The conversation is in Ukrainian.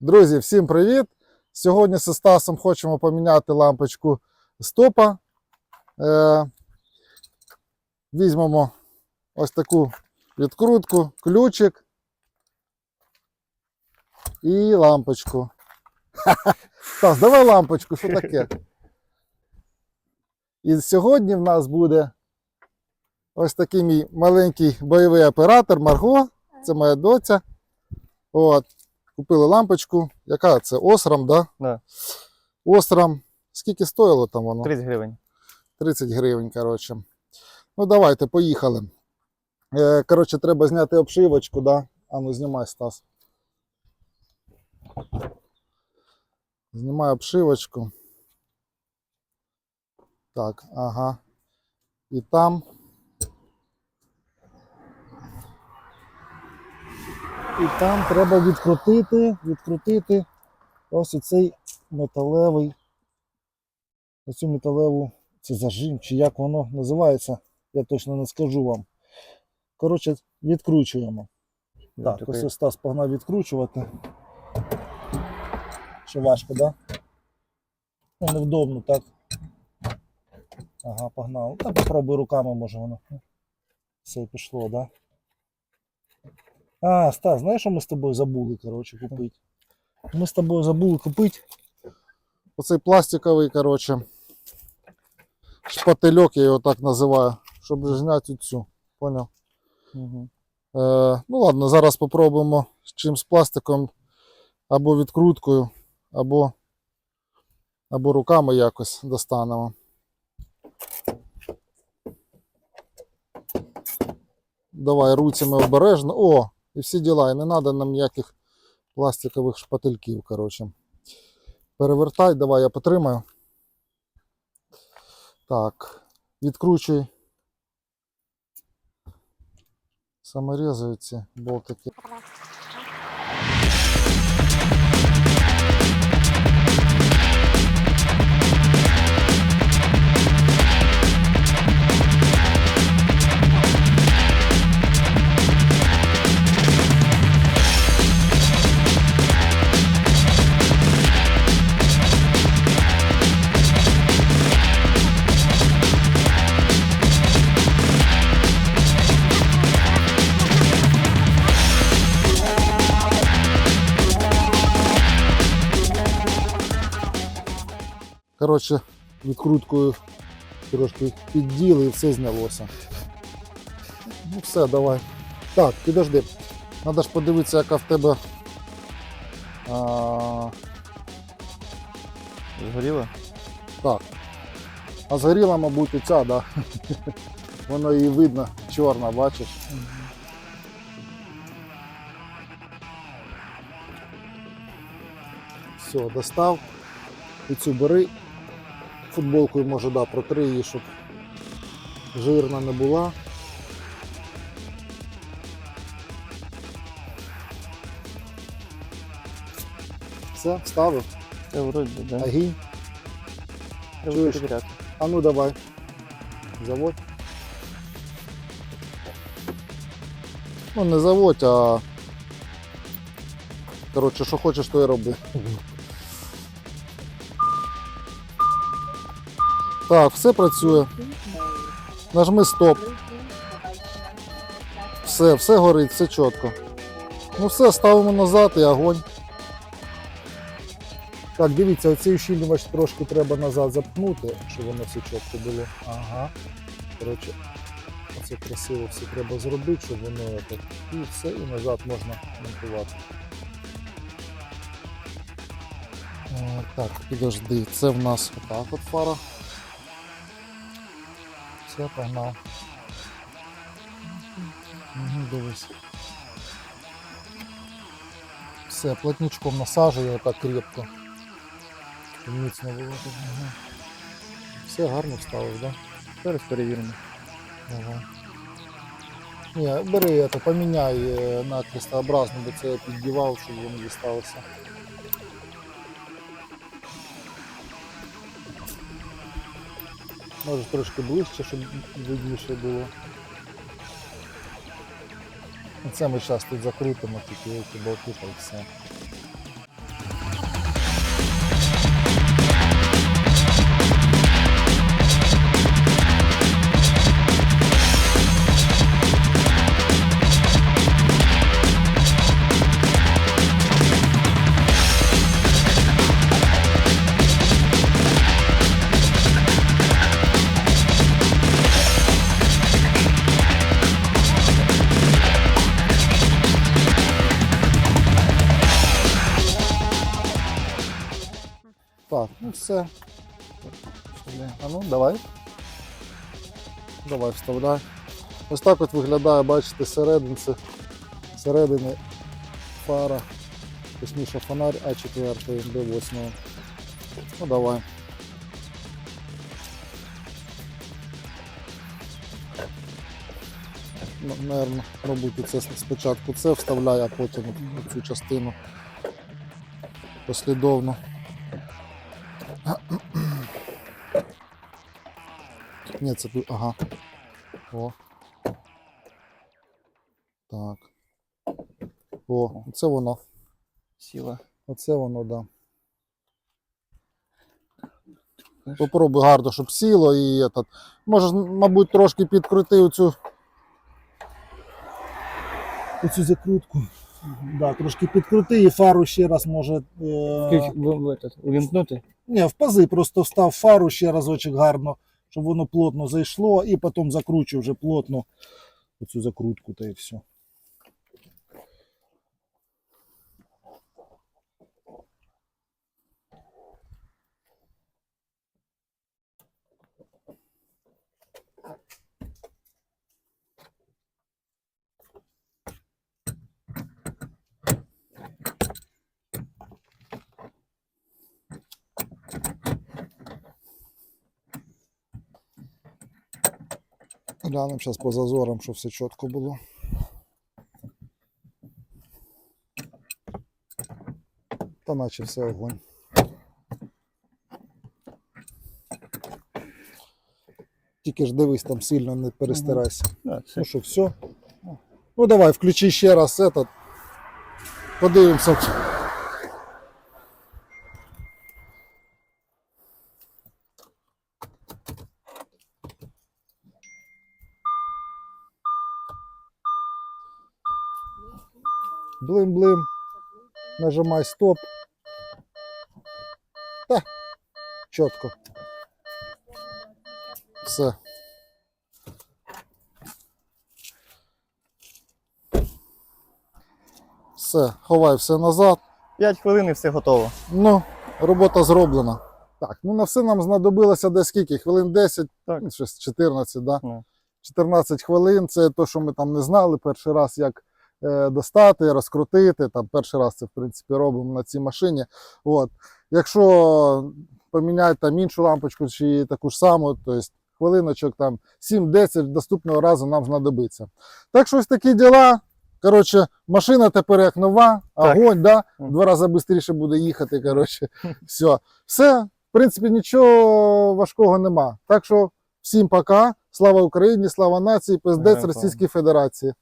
Друзі, всім привіт! Сьогодні з Стасом хочемо поміняти лампочку стопа. Е, візьмемо ось таку відкрутку, ключик і лампочку. Стас, давай лампочку, що таке? І сьогодні в нас буде ось такий мій маленький бойовий оператор Марго. Це моя доця. От. Купили лампочку. Яка це? Осрам, да? Да. Осрам. Скільки стоїло там воно? 30 гривень. 30 гривень, коротше. Ну, давайте, поїхали. Е, коротше, треба зняти обшивочку, да? А ну знімай, Стас. Знімай обшивочку. Так, ага. І там. І там треба відкрутити, відкрутити ось оцей металевий оцю металеву, це зажим, чи як воно називається, я точно не скажу вам. Коротше, відкручуємо. Так, Такий- ось Стас погнав відкручувати. Що важко, так? Да? Ну, невдобно, так. Ага, погнав. Та попробуй руками, може воно. Все пішло, так? Да? А, Стас, знаєш, що ми з тобою забули, коротше, купити? Ми з тобою забули купити. Оцей пластиковий, коротше, шпательок, я його так називаю, щоб зняти цю. Поняв? Мгм. Е, ну ладно, зараз спробуємо з чимсь пластиком або відкруткою, або, або руками якось достанемо. Давай руцями обережно. О, і всі діла. І не треба нам ніяких пластикових шпательків. Коротше. Перевертай, давай я потримаю. Так, відкручуй. Саморізуються болтики. Коротше, відкруткою трошки підділи і все знялося. Ну все, давай. Так, підожди. Треба ж подивитися, яка в тебе. А, Згоріло? так. А згоріла, мабуть, і ця, да. Воно її видно, чорна, бачиш. Все, достав. І цю бери. Футболкою може да, протри її, щоб жирна не була. Все, вставив. Це вроді, да. Агінь. Треба чуєш? перевіряти. А ну давай. Заводь. Ну не заводь, а. Коротше, що хочеш, то і роби. Так, все працює. Нажми стоп. Все, все горить, все чітко. Ну все, ставимо назад і огонь. Так, дивіться, оцей ущільнювач трошки треба назад запхнути, щоб воно все чітко було. Ага. Коротше, оце красиво все треба зробити, щоб воно так. І все, і назад можна монтувати. Так, підожди, це в нас отак от фара. Все, погнав. Угу, дивись. Все, плотничком насаджую так крепко. Міцно було тут. Ага. Все гарно вставив, так? Зараз перевіримо. Да? Ага. Ні, бери это, поміняй е, на крестообразну, бо це я піддівав, щоб воно дісталося. Може трошки ближче, щоб видніше було. Це ми зараз тут закрутимо, тільки болти та все. Так, ну все. А ну, давай. Давай, вставляй. Ось так от виглядає, бачите, серединці, середини фара, точніше фонарь А4, Д8. Ну давай. Ну, Наверно, робити це спочатку це вставляю, а потім цю частину послідовно. Ні, це тут. Ага. О. Так. О, це воно. Сіла. Оце воно, да. Попробуй гарно, щоб сіло і этот. Можеш, мабуть, трошки підкрути оцю. Оцю закрутку. Да, трошки підкрути і фару ще раз може. Е... Увімкнути. Ні, в пази просто встав фару ще разочок гарно, щоб воно плотно зайшло, і потім закручу вже плотно оцю закрутку та і все. Глянемо зараз по зазорам, щоб все чітко було. Та наче все огонь. Тільки ж дивись там сильно не перестарайся. Да, Ну що, все? Ну давай, включи ще раз этот. Подивимося. Блим-блим. Нажимай стоп. Та, чітко. Все. Все, ховай все назад. 5 хвилин і все готово. Ну, робота зроблена. Так, ну на все нам знадобилося десь скільки? Хвилин 10, Так. ну, щось 14, да? Ну. 14 хвилин це те, що ми там не знали перший раз, як достати, розкрутити. Там перший раз це, в принципі, робимо на цій машині. От. Якщо поміняти там іншу лампочку чи таку ж саму, то есть хвилиночок там 7-10 наступного разу нам знадобиться. Так що ось такі діла. Коротше, машина тепер як нова, огонь, да? Два рази швидше буде їхати. Коротше, все. Все, в принципі, нічого важкого нема. Так що всім пока. Слава Україні, слава нації, пиздець. Російській Федерації.